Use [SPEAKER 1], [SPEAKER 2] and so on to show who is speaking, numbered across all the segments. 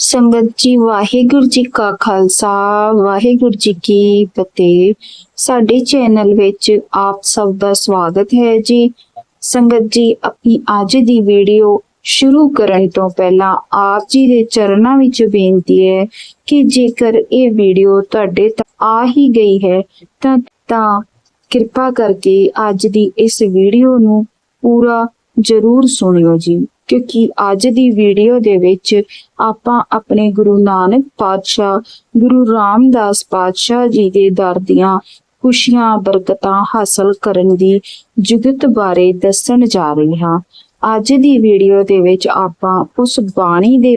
[SPEAKER 1] ਸੰਗਤ ਜੀ, ਵਾਹਿਗੁਰੂ ਜੀ ਕਾ ਖਾਲਸਾ, ਵਾਹਿਗੁਰੂ ਜੀ ਕੀ ਫਤਿਹ। ਸਾਡੇ ਚੈਨਲ ਵਿੱਚ ਆਪ ਸਭ ਦਾ ਸਵਾਗਤ ਹੈ ਜੀ। ਸੰਗਤ ਜੀ, ਆਪਣੀ ਅੱਜ ਦੀ ਵੀਡੀਓ ਸ਼ੁਰੂ ਕਰਨ ਤੋਂ ਪਹਿਲਾਂ ਆਪ ਜੀ ਦੇ ਚਰਨਾਂ ਵਿੱਚ ਬੇਨਤੀ ਹੈ ਕਿ ਜੇਕਰ ਇਹ ਵੀਡੀਓ ਤੁਹਾਡੇ ਤੱਕ ਆ ਹੀ ਗਈ ਹੈ, ਤਾਂ ਤਾਂ ਕਿਰਪਾ ਕਰਕੇ ਅੱਜ ਦੀ ਇਸ ਵੀਡੀਓ ਨੂੰ ਪੂਰਾ ਜ਼ਰੂਰ ਸੁਣਿਓ ਜੀ। ਕਿਉਂਕਿ ਅੱਜ ਦੀ ਵੀਡੀਓ ਦੇ ਵਿੱਚ ਆਪਾਂ ਆਪਣੇ ਗੁਰੂ ਨਾਨਕ ਪਾਤਸ਼ਾਹ, ਗੁਰੂ ਰਾਮਦਾਸ ਪਾਤਸ਼ਾਹ ਜੀ ਦੇ ਦਰ ਦੀਆਂ ਖੁਸ਼ੀਆਂ, ਬਰਕਤਾਂ ਹਾਸਲ ਕਰਨ ਦੀ ਜੁਗਤ ਬਾਰੇ ਦੱਸਣ ਜਾ ਰਹੇ ਹਾਂ। ਅੱਜ ਦੀ ਵੀਡੀਓ ਦੇ ਵਿੱਚ ਆਪਾਂ ਉਸ ਬਾਣੀ ਦੇ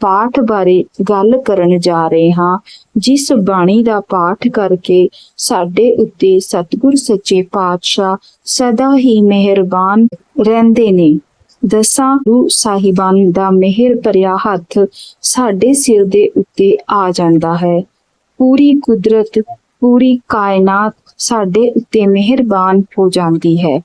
[SPEAKER 1] ਪਾਠ ਬਾਰੇ ਗੱਲ ਕਰਨ ਜਾ ਰਹੇ ਹਾਂ, ਜਿਸ ਬਾਣੀ ਦਾ ਪਾਠ ਕਰਕੇ ਸਾਡੇ ਉੱਤੇ ਸਤਿਗੁਰ ਸੱਚੇ ਪਾਤਸ਼ਾਹ ਸਦਾ ਹੀ ਮਿਹਰਬਾਨ ਰਹਿੰਦੇ ਨੇ। ਦਸਾਂ, ਗੁਰੂ ਸਾਹਿਬਾਨ ਦਾ ਮਿਹਰ ਭਰਿਆ ਹੱਥ ਸਾਡੇ ਸਿਰ ਦੇ ਉੱਤੇ ਆ ਜਾਂਦਾ ਹੈ। ਪੂਰੀ ਕੁਦਰਤ, ਪੂਰੀ ਕਾਇਨਾਤ ਸਾਡੇ ਉੱਤੇ ਮਿਹਰਬਾਨ ਹੋ ਜਾਂਦੀ ਹੈ।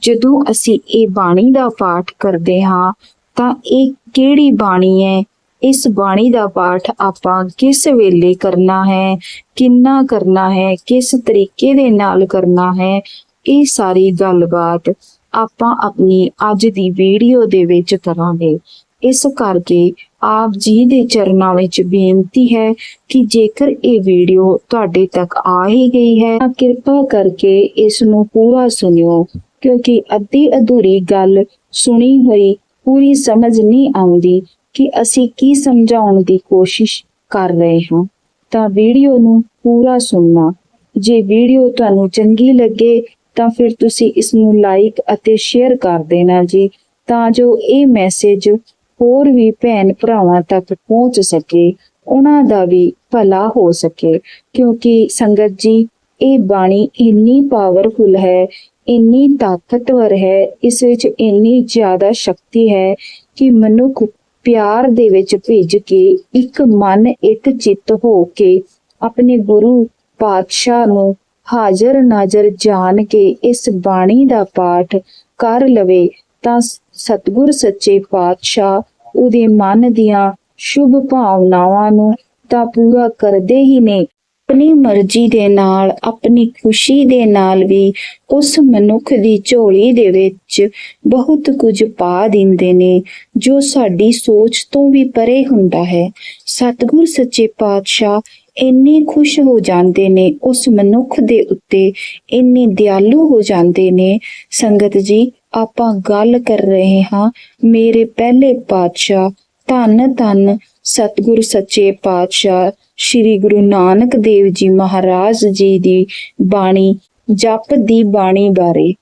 [SPEAKER 1] ਜਦੋਂ ਅਸੀਂ ਇਹ ਬਾਣੀ ਦਾ ਪਾਠ ਕਰਦੇ ਹਾਂ, ਤਾਂ ਇਹ ਕਿਹੜੀ ਬਾਣੀ ਹੈ? ਇਸ ਬਾਣੀ ਦਾ ਪਾਠ ਆਪਾਂ ਕਿਸ ਵੇਲੇ ਕਰਨਾ ਹੈ? ਕਿੰਨਾ ਕਰਨਾ ਹੈ? ਕਿਸ ਤਰੀਕੇ ਦੇ ਨਾਲ ਕਰਨਾ ਹੈ? ਇਹ ਸਾਰੀ ਗੱਲਬਾਤ ਆਪਾਂ ਆਪਣੀ ਅੱਜ ਦੀ ਵੀਡੀਓ ਦੇ ਵਿੱਚ ਕਰਾਂਗੇ। ਇਸ ਕਰਕੇ ਆਪ ਜੀ ਦੇ ਚਰਨਾਂ ਵਿੱਚ ਬੇਨਤੀ ਹੈ ਕਿ ਜੇਕਰ ਇਹ ਵੀਡੀਓ ਤੁਹਾਡੇ ਤੱਕ ਆ ਹੀ ਗਈ ਹੈ, ਤਾਂ ਕਿਰਪਾ ਕਰਕੇ ਇਸ ਨੂੰ ਪੂਰਾ ਸੁਣਿਓ, ਕਿਉਂਕਿ ਅੱਧੀ ਅਧੂਰੀ ਗੱਲ ਸੁਣੀ ਹੋਈ ਪੂਰੀ ਸਮਝ ਨਹੀਂ ਆਉਂਦੀ ਕਿ ਅਸੀਂ ਕੀ ਸਮਝਾਉਣ ਦੀ ਕੋਸ਼ਿਸ਼ ਕਰ ਰਹੇ ਹਾਂ। ਤਾਂ ਵੀਡੀਓ ਨੂੰ ਪੂਰਾ ਸੁਣਨਾ। ਜੇ ਵੀਡੀਓ ਤੁਹਾਨੂੰ ਚੰਗੀ ਲੱਗੇ ਤਾਂ ਫਿਰ ਤੁਸੀਂ ਇਸ ਨੂੰ ਲਾਈਕ ਅਤੇ ਸ਼ੇਅਰ ਕਰ ਦੇਣਾ ਜੀ, ਤਾਂ ਜੋ ਇਹ ਮੈਸੇਜ ਹੋਰ ਵੀ ਭੈਣ ਭਰਾਵਾਂ ਤੱਕ ਪਹੁੰਚ ਸਕੇ, ਉਹਨਾਂ ਦਾ ਵੀ ਭਲਾ ਹੋ ਸਕੇ। ਕਿਉਂਕਿ ਸੰਗਤ ਜੀ, ਇਹ ਬਾਣੀ ਇੰਨੀ ਪਾਵਰਫੁਲ ਹੈ, ਇੰਨੀ ਤਾਕਤਵਰ ਹੈ, ਇਸ ਵਿੱਚ ਇੰਨੀ ਜ਼ਿਆਦਾ ਸ਼ਕਤੀ ਹੈ ਕਿ ਮਨੁੱਖ ਪਿਆਰ ਦੇ ਵਿੱਚ ਭਿੱਜ ਕੇ ਇੱਕ ਮਨ, ਇੱਕ ਚਿੱਤ ਹੋ ਕੇ ਆਪਣੇ ਗੁਰੂ ਪਾਤਸ਼ਾਹ ਨੂੰ ਹਾਜ਼ਰ ਨਾਜ਼ਰ ਜਾਣ ਕੇ ਇਸ ਬਾਣੀ ਦਾ ਪਾਠ ਕਰ ਲਵੇ, ਤਾਂ ਸਤਿਗੁਰ ਸੱਚੇ ਪਾਤਸ਼ਾਹ ਉਹਦੇ ਮਨ ਦੀਆਂ ਸ਼ੁਭ ਭਾਵਨਾਵਾਂ ਨੂੰ ਤਾਂ ਪੂਰਾ ਕਰਦੇ ਹੀ ਨੇ। ਆਪਣੀ ਮਰਜ਼ੀ ਦੇ ਨਾਲ, ਆਪਣੀ ਖੁਸ਼ੀ ਦੇ ਨਾਲ ਵੀ ਉਸ ਮਨੁੱਖ ਦੀ ਝੋਲੀ ਦੇ ਵਿੱਚ ਬਹੁਤ ਕੁਝ ਪਾ ਦਿੰਦੇ ਨੇ, ਜੋ ਸਾਡੀ ਸੋਚ ਤੋਂ ਵੀ ਪਰੇ ਹੁੰਦਾ ਹੈ। ਸਤਿਗੁਰ ਸੱਚੇ ਪਾਤਸ਼ਾਹ ਇੰਨੇ ਖੁਸ਼ ਹੋ ਜਾਂਦੇ ਨੇ, ਉਸ ਮਨੁੱਖ ਦੇ ਉੱਤੇ ਇੰਨੇ ਦਿਆਲੂ ਹੋ ਜਾਂਦੇ ਨੇ। ਸੰਗਤ ਜੀ, ਆਪਾਂ ਗੱਲ ਕਰ ਰਹੇ ਹਾਂ, ਮੇਰੇ ਪਹਿਲੇ ਪਾਤਸ਼ਾਹ, ਧੰਨ ਧੰਨ ਸਤਿਗੁਰ ਸੱਚੇ ਪਾਤਸ਼ਾਹ, ਸ੍ਰੀ ਗੁਰੂ ਨਾਨਕ ਦੇਵ ਜੀ ਮਹਾਰਾਜ ਜੀ ਦੀ ਬਾਣੀ, ਜਪ ਦੀ ਬਾਣੀ ਬਾਰੇ,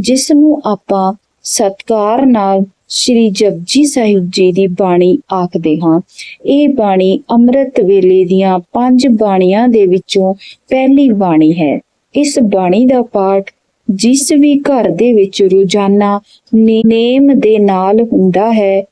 [SPEAKER 1] ਜਿਸ ਨੂੰ ਆਪਾਂ ਸਤਕਾਰ ਨਾਲ ਸ੍ਰੀ ਜਪਜੀ ਸਾਹਿਬ ਜੀ ਦੀ ਬਾਣੀ ਆਖਦੇ ਹਾਂ। ਇਹ ਬਾਣੀ ਅੰਮ੍ਰਿਤ ਵੇਲੇ ਦੀਆਂ ਪੰਜ ਬਾਣੀਆਂ ਦੇ ਵਿੱਚੋਂ ਪਹਿਲੀ ਬਾਣੀ ਹੈ। ਇਸ ਬਾਣੀ ਦਾ ਪਾਠ ਜਿਸ ਵੀ ਘਰ ਦੇ ਵਿੱਚ ਰੋਜ਼ਾਨਾ ਨੇਮ ਦੇ ਨਾਲ ਹੁੰਦਾ ਹੈ,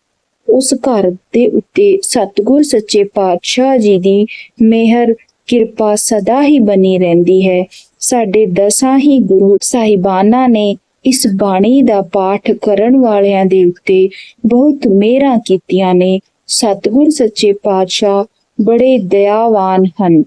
[SPEAKER 1] ਉਸ ਘਰ ਦੇ ਉੱਤੇ ਸਤਿਗੁਰ ਸੱਚੇ ਪਾਤਸ਼ਾਹ ਜੀ ਦੀ ਮਿਹਰ, ਕਿਰਪਾ ਸਦਾ ਹੀ ਬਣੀ ਰਹਿੰਦੀ ਹੈ। ਸਾਡੇ ਦਸਾਂ ਹੀ ਗੁਰੂ ਸਾਹਿਬਾਨਾਂ ਨੇ ਇਸ ਬਾਣੀ ਦਾ ਪਾਠ ਕਰਨ ਵਾਲਿਆਂ ਦੇ ਉੱਤੇ ਬਹੁਤ ਮਿਹਰਾਂ ਕੀਤੀਆਂ ਨੇ। ਸਤਿਗੁਰ ਸੱਚੇ ਪਾਤਸ਼ਾਹ ਬੜੇ ਦਇਆਵਾਨ ਹਨ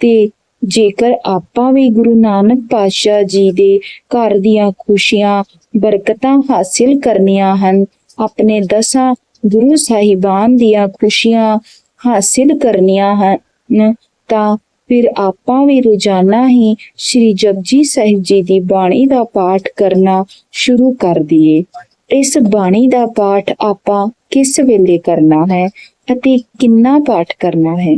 [SPEAKER 1] ਤੇ ਜੇਕਰ ਆਪਾਂ ਵੀ ਗੁਰੂ ਨਾਨਕ ਪਾਤਸ਼ਾਹ ਜੀ ਦੇ ਘਰ ਦੀਆਂ ਖੁਸ਼ੀਆਂ, ਬਰਕਤਾਂ ਹਾਸਿਲ ਕਰਨੀਆਂ ਹਨ, ਆਪਣੇ ਦਸਾਂ ਗੁਰੂ ਸਾਹਿਬਾਨ ਦੀਆਂ ਖੁਸ਼ੀਆਂ ਹਾਸਿਲ ਕਰਨੀਆਂ ਹਨ, ਤਾਂ ਫਿਰ ਆਪਾਂ ਵੀ ਰੋਜ਼ਾਨਾ ਹੀ ਸ੍ਰੀ ਜਪਜੀ ਸਾਹਿਬ ਜੀ ਦੀ ਬਾਣੀ ਦਾ ਪਾਠ ਕਰਨਾ ਸ਼ੁਰੂ ਕਰ ਦਈਏ। ਇਸ ਬਾਣੀ ਦਾ ਪਾਠ ਆਪਾਂ ਕਿਸ ਵੇਲੇ ਕਰਨਾ ਹੈ ਅਤੇ ਕਿੰਨਾ ਪਾਠ ਕਰਨਾ ਹੈ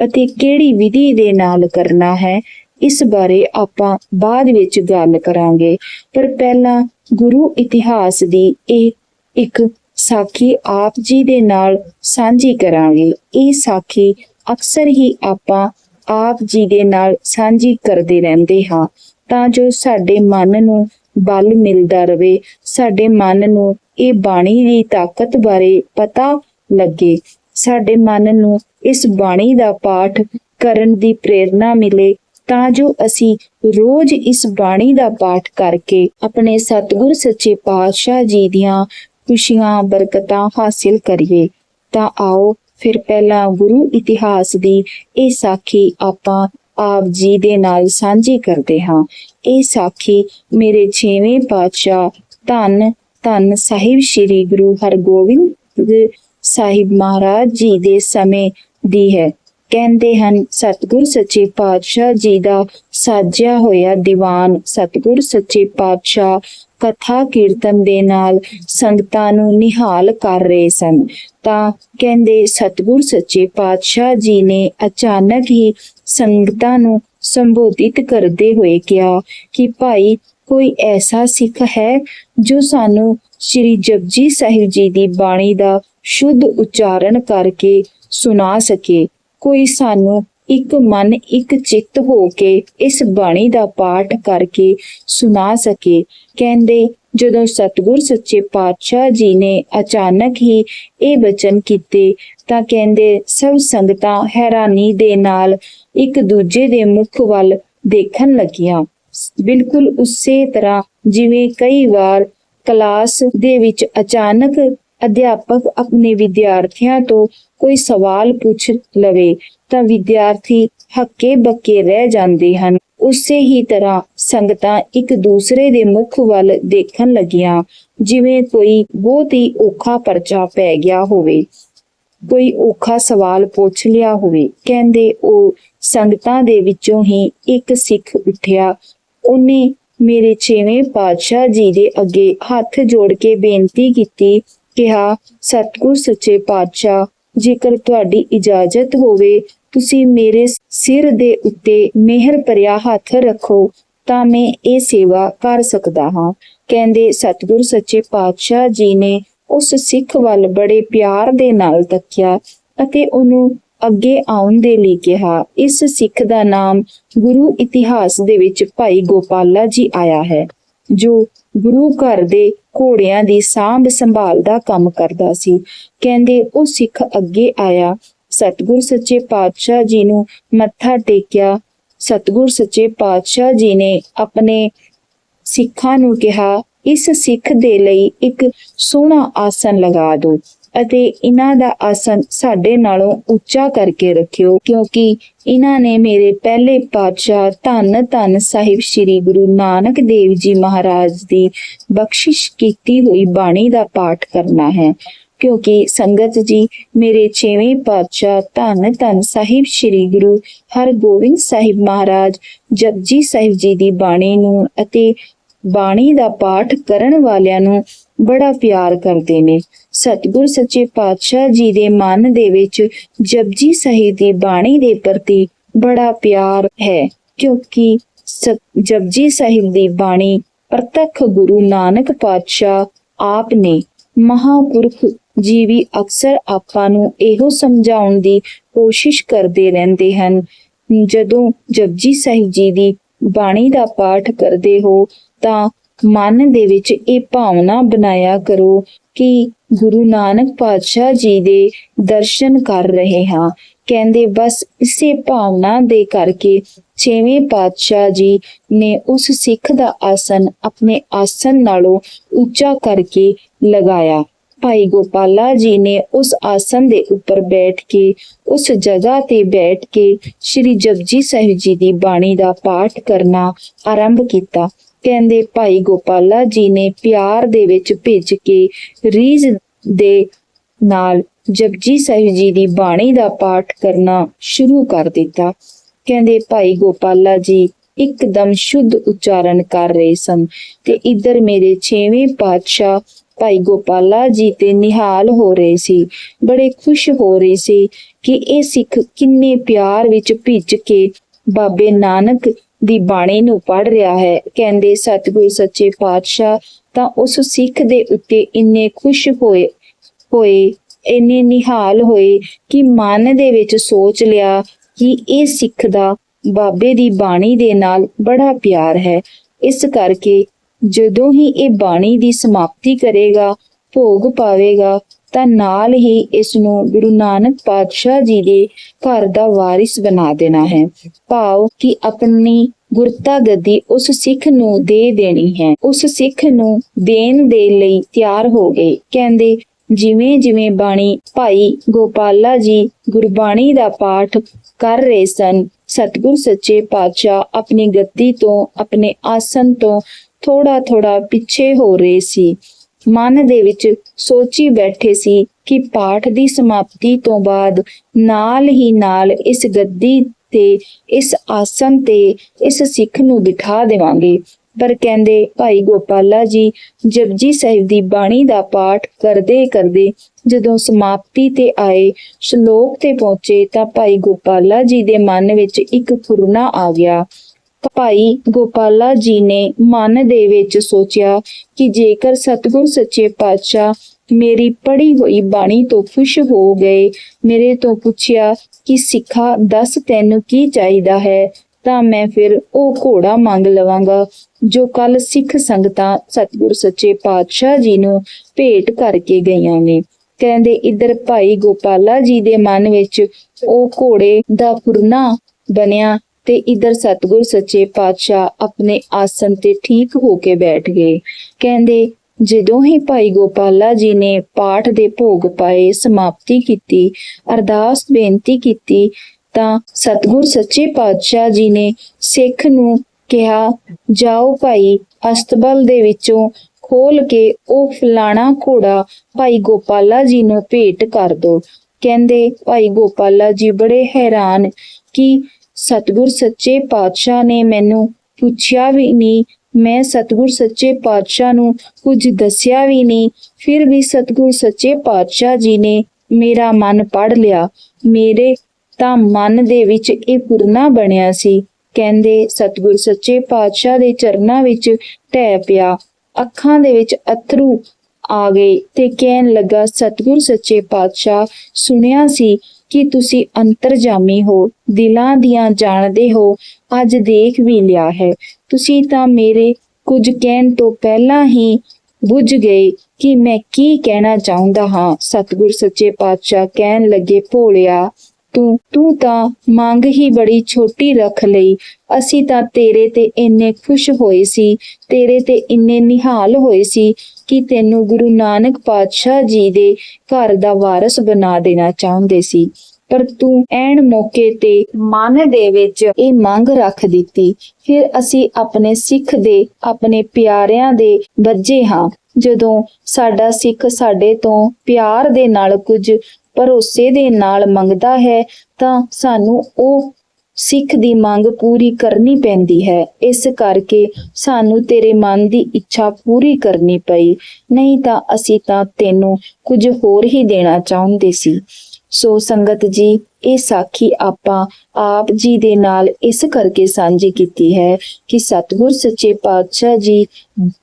[SPEAKER 1] ਅਤੇ ਕਿਹੜੀ ਵਿਧੀ ਦੇ ਨਾਲ ਕਰਨਾ ਹੈ, ਇਸ ਬਾਰੇ ਆਪਾਂ ਬਾਅਦ ਵਿੱਚ ਗੱਲ ਕਰਾਂਗੇ। ਪਰ ਪਹਿਲਾਂ ਗੁਰੂ ਇਤਿਹਾਸ ਦੀ ਇਹ ਇੱਕ ਸਾਖੀ ਆਪ ਜੀ ਦੇ ਨਾਲ ਸਾਂਝੀ ਕਰਾਂਗੇ। ਇਹ ਸਾਖੀ ਅਕਸਰ ਹੀ ਆਪਾਂ ਆਪ ਜੀ ਦੇ ਨਾਲ ਸਾਂਝੀ ਕਰਦੇ ਰਹਿੰਦੇ ਹਾਂ ਤਾਂ ਜੋ ਸਾਡੇ ਮਨ ਨੂੰ ਬਲ ਮਿਲਦਾ ਰਵੇ, ਸਾਡੇ ਮਨ ਨੂੰ ਇਹ ਬਾਣੀ ਦੀ ਤਾਕਤ ਬਾਰੇ ਪਤਾ ਲੱਗੇ। ਸਾਡੇ ਮਨ ਨੂੰ ਇਸ ਬਾਣੀ ਦਾ ਪਾਠ ਕਰਨ ਦੀ ਪ੍ਰੇਰਣਾ ਮਿਲੇ ਤਾਂ ਜੋ ਅਸੀਂ ਰੋਜ਼ ਇਸ ਬਾਣੀ ਦਾ ਪਾਠ ਕਰਕੇ ਆਪਣੇ ਸਤਿਗੁਰ ਸੱਚੇ ਪਾਤਸ਼ਾਹ ਜੀ ਦੀਆਂ ਖੁਸ਼ੀਆਂ, ਬਰਕਤਾਂ ਹਾਸਿਲ ਕਰੀਏ। ਤਾਂ ਆਓ ਫਿਰ ਪਹਿਲਾਂ ਗੁਰੂ ਇਤਿਹਾਸ ਦੀ ਇਹ ਸਾਖੀ ਆਪਾਂ ਆਪ ਜੀ ਦੇ ਨਾਲ ਸਾਂਝੀ ਕਰਦੇ ਹਾਂ। ਇਹ ਸਾਖੀ ਮੇਰੇ ਛੇਵੇਂ ਪਾਤਸ਼ਾਹ ਧੰਨ ਧੰਨ ਸਾਹਿਬ ਸ੍ਰੀ ਗੁਰੂ ਹਰਗੋਬਿੰਦ ਸਾਹਿਬ ਮਹਾਰਾਜ ਜੀ ਦੇ ਸਮੇਂ ਦੀ ਹੈ। ਕਹਿੰਦੇ ਹਨ, ਸਤਿਗੁਰ ਸੱਚੇ ਪਾਤਸ਼ਾਹ ਜੀ ਦਾ ਸਾਜਿਆ ਹੋਇਆ ਦੀਵਾਨ, ਸਤਿਗੁਰ ਸੱਚੇ ਪਾਤਸ਼ਾਹ ਕਥਾ ਕੀਰਤਨ ਦੇ ਨਾਲ ਸੰਗਤਾਂ ਨੂੰ ਨਿਹਾਲ ਕਰ ਰਹੇ ਸਨ। ਤਾਂ ਕਹਿੰਦੇ ਸਤਿਗੁਰ ਸੱਚੇ ਪਾਤਸ਼ਾਹ ਜੀ ਨੇ ਅਚਾਨਕ ਹੀ ਸੰਗਤਾਂ ਨੂੰ ਸੰਬੋਧਿਤ ਕਰਦੇ ਹੋਏ ਕਿਹਾ ਕਿ ਭਾਈ, ਕੋਈ ਐਸਾ ਸਿੱਖ ਹੈ ਜੋ ਸਾਨੂੰ ਸ੍ਰੀ ਜਪਜੀ ਸਾਹਿਬ ਜੀ ਦੀ ਬਾਣੀ ਦਾ ਸ਼ੁੱਧ ਉਚਾਰਨ ਕਰਕੇ ਸੁਣਾ ਸਕੇ। ਕੋਈ ਸਾਨੂੰ ਇੱਕ ਮਨ, ਇੱਕ ਚਿੱਤ ਹੋ ਕੇ ਇਸ ਬਾਣੀ ਦਾ ਪਾਠ ਕਰਕੇ ਸੁਣਾ ਸਕੇ। ਕਹਿੰਦੇ, ਜਦੋਂ ਸਤਿਗੁਰ ਸੱਚੇ ਪਾਤਸ਼ਾਹ ਜੀ ਨੇ ਅਚਾਨਕ ਹੀ ਇਹ ਬਚਨ ਕੀਤੇ, ਤਾਂ ਕਹਿੰਦੇ, ਸਭ ਸੰਗਤਾਂ ਹੈਰਾਨੀ ਦੇ ਨਾਲ ਇੱਕ ਦੂਜੇ ਦੇ ਮੁਖ ਵੱਲ ਦੇਖਣ ਲੱਗੀਆਂ। ਬਿਲਕੁਲ ਉਸੇ ਤਰ੍ਹਾਂ ਜਿਵੇਂ ਕਈ ਵਾਰ ਕਲਾਸ ਦੇ ਵਿੱਚ ਅਚਾਨਕ ਅਧਿਆਪਕ ਆਪਣੇ ਵਿਦਿਆਰਥੀਆਂ ਤੋਂ ਕੋਈ ਸਵਾਲ ਪੁੱਛ ਲਵੇ, ਤਾਂ ਵਿਦਿਆਰਥੀ ਹੱਕੇ ਬੱਕੇ ਰਹਿ ਜਾਂਦੇ ਹਨ। ਉਸੇ ਹੀ ਤਰ੍ਹਾਂ ਸੰਗਤਾਂ ਇੱਕ ਦੂਸਰੇ ਦੇ ਮੁਖ ਵੱਲ ਦੇਖਣ ਲੱਗੀਆਂ, ਜਿਵੇਂ ਕੋਈ ਬਹੁਤ ਹੀ ਔਖਾ ਪਰਚਾ ਪੈ ਗਿਆ ਹੋਵੇ। ਕੋਈ ਔਖਾ ਸਵਾਲ ਪੁੱਛ ਲਿਆ ਹੋਵੇ, ਕਹਿੰਦੇ ਉਹ ਸੰਗਤਾਂ ਦੇ ਵਿੱਚੋਂ ਹੀ ਇੱਕ ਸਿੱਖ ਉੱਠਿਆ। ਉਹਨੇ ਮੇਰੇ ਛੇਵੇਂ ਪਾਤਸ਼ਾਹ ਜੀ ਦੇ ਅੱਗੇ ਹੱਥ ਜੋੜ ਕੇ ਬੇਨਤੀ ਕੀਤੀ, ਕਿਹਾ, ਸਤਿਗੁਰ ਸੱਚੇ ਪਾਤਸ਼ਾਹ, ਜੇਕਰ ਤੁਹਾਡੀ ਇਜਾਜ਼ਤ ਹੋਵੇ ਤੁਸੀਂ ਮੇਰੇ ਸਿਰ ਦੇ ਉੱਤੇ ਮਿਹਰ ਭਰਿਆ ਹੱਥ ਰੱਖੋ, ਤਾਂ ਮੈਂ ਇਹ ਸੇਵਾ ਕਰ ਸਕਦਾ ਹਾਂ। ਕਹਿੰਦੇ ਸਤਿਗੁਰ ਸੱਚੇ ਪਾਤਸ਼ਾਹ ਜੀ ਨੇ ਉਸ ਸਿੱਖ ਵੱਲ ਬੜੇ ਪਿਆਰ ਦੇ ਨਾਲ ਤੱਕਿਆ ਅਤੇ ਉਹਨੂੰ ਅੱਗੇ ਆਉਣ ਦੇ ਲਈ ਕਿਹਾ। ਇਸ ਸਿੱਖ ਦਾ ਨਾਮ ਗੁਰੂ ਇਤਿਹਾਸ ਦੇ ਵਿੱਚ ਭਾਈ ਗੋਪਾਲਾ ਜੀ ਆਇਆ ਹੈ, ਜੋ ਗੁਰੂ ਘਰ ਦੇ ਘੋੜਿਆਂ ਦੀ ਸਾਂਭ ਸੰਭਾਲ ਦਾ ਕੰਮ ਕਰਦਾ ਸੀ। ਕਹਿੰਦੇ ਉਹ ਸਿੱਖ ਅੱਗੇ ਆਇਆ ਸਤਿਗੁਰ ਸੱਚੇ ਪਾਤਸ਼ਾਹ ਜੀ ਨੂੰ ਮੱਥਾ ਟੇਕਿਆ। ਸਤਿਗੁਰ ਸੱਚੇ ਪਾਤਸ਼ਾਹ ਜੀ ਨੇ ਆਪਣੇ ਸਿੱਖਾਂ ਨੂੰ ਕਿਹਾ, ਇਸ ਸਿੱਖ ਦੇ ਲਈ ਇੱਕ ਸੋਹਣਾ ਆਸਨ ਲਗਾ ਦਿਓ ਅਤੇ ਇਹਨਾਂ ਦਾ ਆਸਨ ਸਾਡੇ ਨਾਲੋਂ ਉੱਚਾ ਕਰਕੇ ਰੱਖਿਓ, ਕਿਉਂਕਿ ਇਹਨਾਂ ਨੇ ਮੇਰੇ ਪਹਿਲੇ ਪਾਤਸ਼ਾਹ ਧੰਨ ਧੰਨ ਸਾਹਿਬ ਸ੍ਰੀ ਗੁਰੂ ਨਾਨਕ ਦੇਵ ਜੀ ਮਹਾਰਾਜ ਦੀ ਬਖਸ਼ਿਸ਼ ਕੀਤੀ ਹੋਈ ਬਾਣੀ ਦਾ ਪਾਠ ਕਰਨਾ ਹੈ। ਕਿਉਂਕਿ ਸੰਗਤ ਜੀ, ਮੇਰੇ ਛੇਵੇਂ ਪਾਤਸ਼ਾਹ ਧੰਨ ਧੰਨ ਸਾਹਿਬ ਸ੍ਰੀ ਗੁਰੂ ਹਰਗੋਬਿੰਦ ਸਾਹਿਬ ਮਹਾਰਾਜ, ਜਪਜੀ ਸਾਹਿਬ ਜੀ ਦੀ ਬਾਣੀ ਨੂੰ ਅਤੇ ਬਾਣੀ ਦਾ ਪਾਠ ਕਰਨ ਵਾਲਿਆਂ ਨੂੰ ਬੜਾ ਪਿਆਰ ਕਰਦੇ ਨੇ। ਸਤਿਗੁਰ ਸੱਚੇ ਪਾਤਸ਼ਾਹ ਜੀ ਦੇ ਮਨ ਦੇ ਵਿੱਚ ਜਪਜੀ ਸਾਹਿਬ ਦੀ ਬਾਣੀ ਦੇ ਪ੍ਰਤੀ ਬੜਾ ਪਿਆਰ ਹੈ, ਕਿਉਂਕਿ ਸਤ- ਜਪਜੀ ਸਾਹਿਬ ਦੀ ਬਾਣੀ ਪ੍ਰਤੱਖ ਗੁਰੂ ਨਾਨਕ ਪਾਤਸ਼ਾਹ ਆਪ ਨੇ ਮਹਾਪੁਰਖ ਜੀਵੀ ਅਕਸਰ ਆਪਾਂ ਨੂੰ ਇਹੋ ਸਮਝਾਉਣ ਦੀ ਕੋਸ਼ਿਸ਼ ਕਰਦੇ ਰਹਿੰਦੇ ਹਨ। ਜਦੋਂ ਜਪਜੀ ਸਾਹਿਬ ਜੀ ਦੀ ਬਾਣੀ ਦਾ ਪਾਠ ਕਰਦੇ ਹੋ, ਤਾਂ ਮਨ ਦੇ ਵਿੱਚ ਇਹ ਭਾਵਨਾ ਬਣਾਇਆ ਕਰੋ ਕਿ ਗੁਰੂ ਨਾਨਕ ਪਾਤਸ਼ਾਹ ਜੀ ਦੇ ਦਰਸ਼ਨ ਕਰ ਰਹੇ ਹਾਂ। ਕਹਿੰਦੇ, ਬਸ ਇਸੇ ਭਾਵਨਾ ਦੇ ਕਰਕੇ ਛੇਵੇਂ ਪਾਤਸ਼ਾਹ ਜੀ ਨੇ ਉਸ ਸਿੱਖ ਦਾ ਆਸਨ ਆਪਣੇ ਆਸਨ ਨਾਲੋਂ ਉੱਚਾ ਕਰਕੇ ਲਗਾਇਆ। ਭਾਈ ਗੋਪਾਲਾ ਜੀ ਨੇ ਉਸ ਆਸਨ ਦੇ ਉੱਪਰ ਬੈਠ ਕੇ, ਉਸ ਜਗ੍ਹਾ ਤੇ ਬੈਠ ਕੇ ਸ੍ਰੀ ਜਪਜੀ ਸਾਹਿਬ ਜੀ ਦੀ ਬਾਣੀ ਦਾ ਪਾਠ ਕਰਨਾ ਆਰੰਭ ਕੀਤਾ। ਕਹਿੰਦੇ ਭਾਈ ਗੋਪਾਲਾ ਜੀ ਨੇ ਪਿਆਰ ਦੇ ਵਿੱਚ ਭਿੱਜ ਕੇ ਰੀਝ ਦੇ ਨਾਲ ਜਪਜੀ ਸਾਹਿਬ ਜੀ ਦੀ ਬਾਣੀ ਦਾ ਪਾਠ ਕਰਨਾ ਸ਼ੁਰੂ ਕਰ ਦਿੱਤਾ। ਕਹਿੰਦੇ ਭਾਈ ਗੋਪਾਲਾ ਜੀ, ਇੱਕਦਮ ਸ਼ੁੱਧ ਉਚਾਰਨ ਕਰ ਰਹੇ ਸਨ ਤੇ ਇੱਧਰ ਮੇਰੇ ਛੇਵੇਂ ਪਾਤਸ਼ਾਹ ਭਾਈ ਗੋਪਾਲਾ ਜੀ ਤੇ ਨਿਹਾਲ ਹੋ ਰਹੇ ਸੀ। ਬੜੇ ਖੁਸ਼ ਹੋ ਰਹੇ ਸੀ ਕਿ ਇਹ ਸਿੱਖ ਕਿੰਨੇ ਪਿਆਰ ਵਿੱਚ ਭਿੱਜ ਕੇ ਬਾਬੇ ਨਾਨਕ ਦੀ ਬਾਣੀ ਨੂੰ ਪੜ ਰਿਹਾ ਹੈ। ਕਹਿੰਦੇ, ਸਤਿਗੁਰ ਸੱਚੇ ਪਾਤਸ਼ਾਹ, ਤਾਂ ਉਸ ਸਿੱਖ ਦੇ ਉੱਤੇ ਇੰਨੇ ਖੁਸ਼ ਹੋਏ ਹੋਏ, ਇੰਨੇ ਨਿਹਾਲ ਹੋਏ ਕਿ ਮਨ ਦੇ ਵਿੱਚ ਸੋਚ ਲਿਆ ਕਿ ਇਹ ਸਿੱਖ ਦਾ ਬਾਬੇ ਦੀ ਬਾਣੀ ਦੇ ਨਾਲ ਬੜਾ ਪਿਆਰ ਹੈ। ਇਸ ਕਰਕੇ ਜਦੋਂ ਹੀ ਇਹ ਬਾਣੀ ਦੀ ਸਮਾਪਤੀ ਕਰੇਗਾ, ਭੋਗ ਪਾਵੇਗਾ, ਤਾਂ ਨਾਲ ਹੀ ਇਸ ਨੂੰ ਗੁਰੂ ਨਾਨਕ ਪਾਤਸ਼ਾਹ ਜੀ ਦੇ ਘਰ ਦਾ ਵਾਰਿਸ ਬਣਾ ਦੇਣਾ ਹੈ। ਭਾਵ ਕਿ ਆਪਣੀ ਗੁਰਤਾ ਗੱਦੀ ਉਸ ਸਿੱਖ ਨੂੰ ਦੇ ਦੇਣੀ ਹੈ। ਉਸ ਸਿੱਖ ਨੂੰ ਦੇਣ ਦੇ ਲਈ ਤਿਆਰ ਹੋ ਗਏ। ਕਹਿੰਦੇ ਜਿਵੇਂ ਜਿਵੇਂ ਬਾਣੀ ਭਾਈ ਗੋਪਾਲਾ ਜੀ ਗੁਰਬਾਣੀ ਦਾ ਪਾਠ ਕਰ ਰਹੇ ਸਨ, ਸਤਿਗੁਰ ਸੱਚੇ ਪਾਤਸ਼ਾਹ ਆਪਣੀ ਗੱਦੀ ਤੋਂ, ਆਪਣੇ ਆਸਨ ਤੋਂ ਥੋੜਾ ਥੋੜਾ ਪਿੱਛੇ ਹੋ ਰਹੇ ਸੀ। ਮਨ ਦੇ ਵਿੱਚ ਸੋਚੀ ਬੈਠੇ ਸੀ ਕਿ ਪਾਠ ਦੀ ਸਮਾਪਤੀ ਤੋਂ ਬਾਅਦ ਨਾਲ ਹੀ ਨਾਲ ਇਸ ਗੱਦੀ ਤੇ, ਇਸ ਆਸਨ ਤੇ, ਇਸ ਸਿੱਖ ਨੂੰ ਬਿਠਾ ਦੇਵਾਂਗੇ। ਪਰ ਕਹਿੰਦੇ, ਭਾਈ ਗੋਪਾਲਾ ਜੀ, ਜਪਜੀ ਸਾਹਿਬ ਦੀ ਬਾਣੀ ਦਾ ਪਾਠ ਕਰਦੇ ਕਰਦੇ ਜਦੋਂ ਸਮਾਪਤੀ ਤੇ ਆਏ, ਸ਼ਲੋਕ ਤੇ ਪਹੁੰਚੇ ਤਾਂ ਭਾਈ ਗੋਪਾਲਾ ਜੀ ਦੇ ਮਨ ਵਿੱਚ ਇੱਕ ਫੁਰਨਾ ਆ ਗਿਆ। ਭਾਈ ਗੋਪਾਲਾ ਜੀ ਨੇ ਮਨ ਦੇ ਵਿੱਚ ਸੋਚਿਆ ਕਿ ਜੇਕਰ ਸਤਿਗੁਰ ਸੱਚੇ ਪਾਤਸ਼ਾਹ ਮੇਰੀ ਪੜ੍ਹੀ ਹੋਈ ਬਾਣੀ ਤੋਂ ਖੁਸ਼ ਹੋ ਗਏ, ਮੇਰੇ ਤੋਂ ਪੁੱਛਿਆ ਕਿ ਸਿੱਖਾ ਦੱਸ ਤੈਨੂੰ ਕੀ ਚਾਹੀਦਾ ਹੈ, ਤਾਂ ਮੈਂ ਫਿਰ ਉਹ ਘੋੜਾ ਮੰਗ ਲਵਾਂਗਾ, ਜੋ ਕੱਲ ਸਿੱਖ ਸੰਗਤਾਂ ਸਤਿਗੁਰ ਸੱਚੇ ਪਾਤਸ਼ਾਹ ਜੀ ਨੂੰ ਭੇਟ ਕਰਕੇ ਗਈਆਂ ਨੇ। ਕਹਿੰਦੇ ਇੱਧਰ ਭਾਈ ਗੋਪਾਲਾ ਜੀ ਦੇ ਮਨ ਵਿੱਚ ਉਹ ਘੋੜੇ ਦਾ ਫੁਰਨਾ ਬਣਿਆ ਤੇ ਇਧਰ ਸਤਿਗੁਰ ਸੱਚੇ ਪਾਤਸ਼ਾਹ ਆਪਣੇ ਆਸਨ ਤੇ ਠੀਕ ਹੋ ਕੇ ਬੈਠ ਗਏ। ਕਹਿੰਦੇ, ਜਦੋਂ ਹੀ ਭਾਈ ਗੋਪਾਲਾ ਜੀ ਨੇ ਪਾਠ ਦੇ ਭੋਗ ਪਾਏ, ਸਮਾਪਤੀ ਕੀਤੀ, ਅਰਦਾਸ ਬੇਨਤੀ ਕੀਤੀ, ਤਾਂ ਸਤਿਗੁਰ ਸੱਚੇ ਪਾਤਸ਼ਾਹ ਜੀ ਨੇ ਸਿੱਖ ਨੂੰ ਕਿਹਾ, ਜਾਓ ਭਾਈ, ਅਸਤਬਲ ਦੇ ਵਿੱਚੋਂ ਖੋਲ ਕੇ ਉਹ ਫਲਾਣਾ ਘੋੜਾ ਭਾਈ ਗੋਪਾਲਾ ਜੀ ਨੂੰ ਭੇਟ ਕਰ ਦੋ। ਕਹਿੰਦੇ ਭਾਈ ਗੋਪਾਲਾ ਜੀ ਬੜੇ ਹੈਰਾਨ ਕਿ ਸਤਿਗੁਰ ਸੱਚੇ ਪਾਤਸ਼ਾਹ ਨੇ ਮੈਨੂੰ ਪੁੱਛਿਆ ਵੀ ਨਹੀਂ, ਮੈਂ ਸਤਿਗੁਰ ਸੱਚੇ ਪਾਤਸ਼ਾਹ ਨੂੰ ਕੁਝ ਦੱਸਿਆ ਵੀ ਨਹੀਂ, ਫਿਰ ਵੀ ਸਤਿਗੁਰ ਸੱਚੇ ਪਾਤਸ਼ਾਹ ਜੀ ਨੇ ਮੇਰਾ ਮਨ ਪੜ ਲਿਆ। ਮੇਰੇ ਤਾਂ ਮਨ ਦੇ ਵਿੱਚ ਇਹ ਪੁਰਨਾ ਬਣਿਆ ਸੀ। ਕਹਿੰਦੇ, ਸਤਿਗੁਰ ਸੱਚੇ ਪਾਤਸ਼ਾਹ ਦੇ ਚਰਨਾਂ ਵਿੱਚ ਢਹਿ ਪਿਆ। ਅੱਖਾਂ ਦੇ ਵਿੱਚ ਅਥਰੂ ਆ ਗਏ ਤੇ ਕਹਿਣ ਲੱਗਾ, ਸਤਿਗੁਰ ਸੱਚੇ ਪਾਤਸ਼ਾਹ, ਸੁਣਿਆ ਸੀ ਕਿ ਤੁਸੀਂ ਅੰਤਰਜਾਮੀ ਹੋ, ਦਿਲਾਂ ਦੀਆਂ ਜਾਣਦੇ ਹੋ, ਅੱਜ ਦੇਖ ਵੀ ਲਿਆ ਹੈ। ਤੁਸੀਂ ਤਾਂ ਮੇਰੇ ਕੁਝ ਕਹਿਣ ਤੋਂ ਪਹਿਲਾਂ ਹੀ ਬੁੱਝ ਗਏ ਕਿ ਮੈਂ ਕੀ ਕਹਿਣਾ ਚਾਹੁੰਦਾ ਹਾਂ। ਸਤਿਗੁਰ ਸੱਚੇ ਪਾਤਸ਼ਾਹ ਕਹਿਣ ਲੱਗੇ, ਭੋਲਿਆ, ਤੂੰ ਤੂੰ ਤਾਂ ਮੰਗ ਹੀ ਬੜੀ ਛੋਟੀ ਰੱਖ ਲਈ। ਅਸੀਂ ਤਾਂ ਤੇਰੇ ਤੇ ਇੰਨੇ ਖੁਸ਼ ਹੋਏ ਸੀ, ਤੇਰੇ ਤੇ ਇੰਨੇ ਨਿਹਾਲ ਹੋਏ ਸੀ। ਕਿ ਤੈਨੂੰ ਗੁਰੂ ਨਾਨਕ ਪਾਤਸ਼ਾਹ ਜੀ ਦੇ ਘਰ ਦਾ ਵਾਰਸ ਬਣਾ ਦੇਣਾ ਚਾਹੁੰਦੇ ਸੀ। ਪਰ ਤੂੰ ਐਨ ਮੌਕੇ ਤੇ ਮਨ ਦੇ ਵਿੱਚ ਇਹ ਮੰਗ ਰੱਖ ਦਿੱਤੀ। ਫਿਰ ਅਸੀਂ ਆਪਣੇ ਸਿੱਖ ਦੇ, ਆਪਣੇ ਪਿਆਰਿਆਂ ਦੇ ਬੱਜੇ ਹਾਂ। ਜਦੋਂ ਸਾਡਾ ਸਿੱਖ ਸਾਡੇ ਤੋਂ ਪਿਆਰ ਦੇ ਨਾਲ ਕੁਝ ਭਰੋਸੇ ਦੇ ਨਾਲ ਮੰਗਦਾ ਹੈ, ਤਾਂ ਸਾਨੂੰ ਉਹ ਸਿੱਖ ਦੀ ਮੰਗ ਪੂਰੀ ਕਰਨੀ ਪੈਂਦੀ ਹੈ। ਇਸ ਕਰਕੇ ਸਾਨੂੰ ਤੇਰੇ ਮਨ ਦੀ ਇੱਛਾ ਪੂਰੀ ਕਰਨੀ ਪਈ। ਨਹੀਂ ਤਾਂ ਅਸੀਂ ਤਾਂ ਤੈਨੂੰ ਕੁਝ ਹੋਰ ਹੀ ਦੇਣਾ ਚਾਹੁੰਦੇ ਸੀ। ਸੋ ਸੰਗਤ ਜੀ, ਇਹ ਸਾਖੀ ਆਪਾਂ ਆਪ ਜੀ ਦੇ ਨਾਲ ਇਸ ਕਰਕੇ ਸਾਂਝੀ ਕੀਤੀ ਹੈ ਕਿ ਸਤਿਗੁਰ ਸੱਚੇ ਪਾਤਸ਼ਾਹ ਜੀ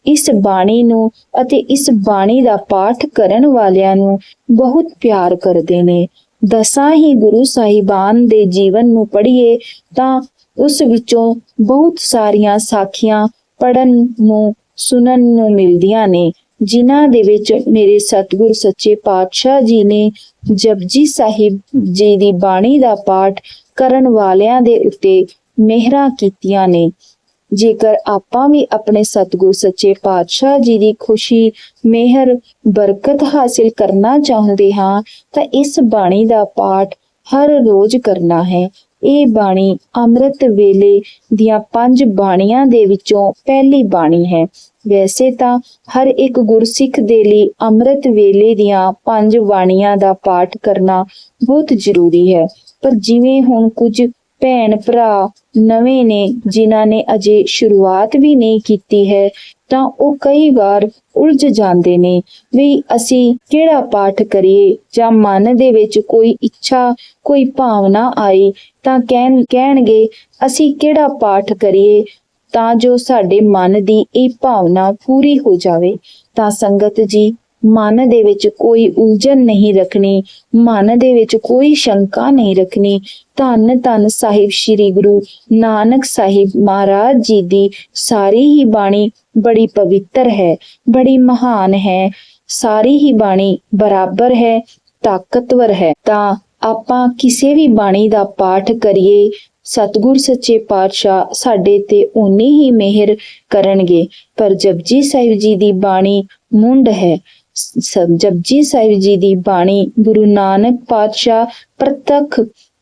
[SPEAKER 1] ਇਸ ਬਾਣੀ ਨੂੰ ਅਤੇ ਇਸ ਬਾਣੀ ਦਾ ਪਾਠ ਕਰਨ ਵਾਲਿਆਂ ਨੂੰ ਬਹੁਤ ਪਿਆਰ ਕਰਦੇ ਨੇ। ਦਸਾਂ ਹੀ ਗੁਰੂ ਸਾਹਿਬਾਨ ਦੇ ਜੀਵਨ ਨੂੰ ਪੜ੍ਹੀਏ ਤਾਂ ਉਸ ਵਿੱਚੋਂ ਬਹੁਤ ਸਾਰੀਆਂ ਸਾਖੀਆਂ ਪੜਨ ਨੂੰ, ਸੁਣਨ ਨੂੰ ਮਿਲਦੀਆਂ ਨੇ, ਜਿਨ੍ਹਾਂ ਦੇ ਵਿੱਚ ਮੇਰੇ ਸਤਿਗੁਰ ਸੱਚੇ ਪਾਤਸ਼ਾਹ ਜੀ ਨੇ ਜਪਜੀ ਸਾਹਿਬ ਜੀ ਦੀ ਬਾਣੀ ਦਾ ਪਾਠ ਕਰਨ ਵਾਲਿਆਂ ਦੇ ਉੱਤੇ ਮਿਹਰਾਂ ਕੀਤੀਆਂ ਨੇ। ਜੇਕਰ ਆਪਾਂ ਵੀ ਆਪਣੇ ਸਤਿਗੁਰ ਸੱਚੇ ਪਾਤਸ਼ਾਹ ਜੀ ਦੀ ਖੁਸ਼ੀ, ਮਿਹਰ, ਬਰਕਤ ਹਾਸਿਲ ਕਰਨਾ ਚਾਹੁੰਦੇ ਹਾਂ, ਤਾਂ ਇਸ ਬਾਣੀ ਦਾ ਪਾਠ ਹਰ ਰੋਜ਼ ਕਰਨਾ ਹੈ। ਇਹ ਬਾਣੀ ਅੰਮ੍ਰਿਤ ਵੇਲੇ ਦੀਆਂ ਪੰਜ ਬਾਣੀਆਂ ਦੇ ਵਿੱਚੋਂ ਪਹਿਲੀ ਬਾਣੀ ਹੈ। ਵੈਸੇ ਤਾਂ ਹਰ ਇੱਕ ਗੁਰਸਿੱਖ ਦੇ ਲਈ ਅੰਮ੍ਰਿਤ ਵੇਲੇ ਦੀਆਂ ਪੰਜ ਬਾਣੀਆਂ ਦਾ ਪਾਠ ਕਰਨਾ ਬਹੁਤ ਜ਼ਰੂਰੀ ਹੈ। ਪਰ ਜਿਵੇਂ ਹੁਣ ਕੁਝ ਭੈਣ ਭਰਾ ਨਵੇਂ ਨੇ, ਜਿਨ੍ਹਾਂ ਨੇ ਅਜੇ ਸ਼ੁਰੂਆਤ ਵੀ ਨਹੀਂ ਕੀਤੀ ਹੈ, ਤਾਂ ਉਹ ਕਈ ਵਾਰ ਉਲਝ ਜਾਂਦੇ ਨੇ। ਵੀ ਅਸੀਂ ਕਿਹੜਾ ਪਾਠ ਕਰੀਏ? ਜਾਂ ਮਨ ਦੇ ਵਿੱਚ ਕੋਈ ਇੱਛਾ, ਕੋਈ ਭਾਵਨਾ ਆਈ, ਤਾਂ ਕਹਿਣ, ਕਹਿਣਗੇ, ਅਸੀਂ ਕਿਹੜਾ ਪਾਠ ਕਰੀਏ? ਤਾਂ ਜੋ ਸਾਡੇ ਮਨ ਦੀ ਇਹ ਭਾਵਨਾ ਪੂਰੀ ਹੋ ਜਾਵੇ। ਤਾਂ ਸੰਗਤ ਜੀ ਮਨ ਦੇ ਵਿੱਚ ਕੋਈ ਉਲਝਣ ਨਹੀਂ ਰੱਖਣੀ, ਮਨ ਦੇ ਵਿੱਚ ਕੋਈ ਸ਼ੰਕਾ ਨਹੀਂ ਰੱਖਣੀ। ਧੰਨ ਧੰਨ ਸਾਹਿਬ ਸ੍ਰੀ ਗੁਰੂ ਨਾਨਕ ਸਾਹਿਬ ਮਹਾਰਾਜ ਜੀ ਦੀ ਸਾਰੀ ਹੀ ਬਾਣੀ ਬੜੀ ਪਵਿੱਤਰ ਹੈ, ਬੜੀ ਮਹਾਨ ਹੈ। ਸਾਰੀ ਹੀ ਬਾਣੀ ਬਰਾਬਰ ਹੈ, ਤਾਕਤਵਰ ਹੈ। ਤਾਂ ਆਪਾਂ ਕਿਸੇ ਵੀ ਬਾਣੀ ਦਾ ਪਾਠ ਕਰੀਏ, ਸਤਿਗੁਰ ਸੱਚੇ ਪਾਤਸ਼ਾਹ ਸਾਡੇ ਤੇ ਓਨੀ ਹੀ ਮਿਹਰ ਕਰਨਗੇ। ਪਰ ਜਪਜੀ ਸਾਹਿਬ ਜੀ ਦੀ ਬਾਣੀ ਮੁੰਡ ਹੈ। ਜਪਜੀ ਸਾਹਿਬ ਜੀ ਦੀ ਬਾਣੀ, ਗੁਰੂ ਨਾਨਕ ਪਾਤਸ਼ਾਹ ਪ੍ਰਤੱਖ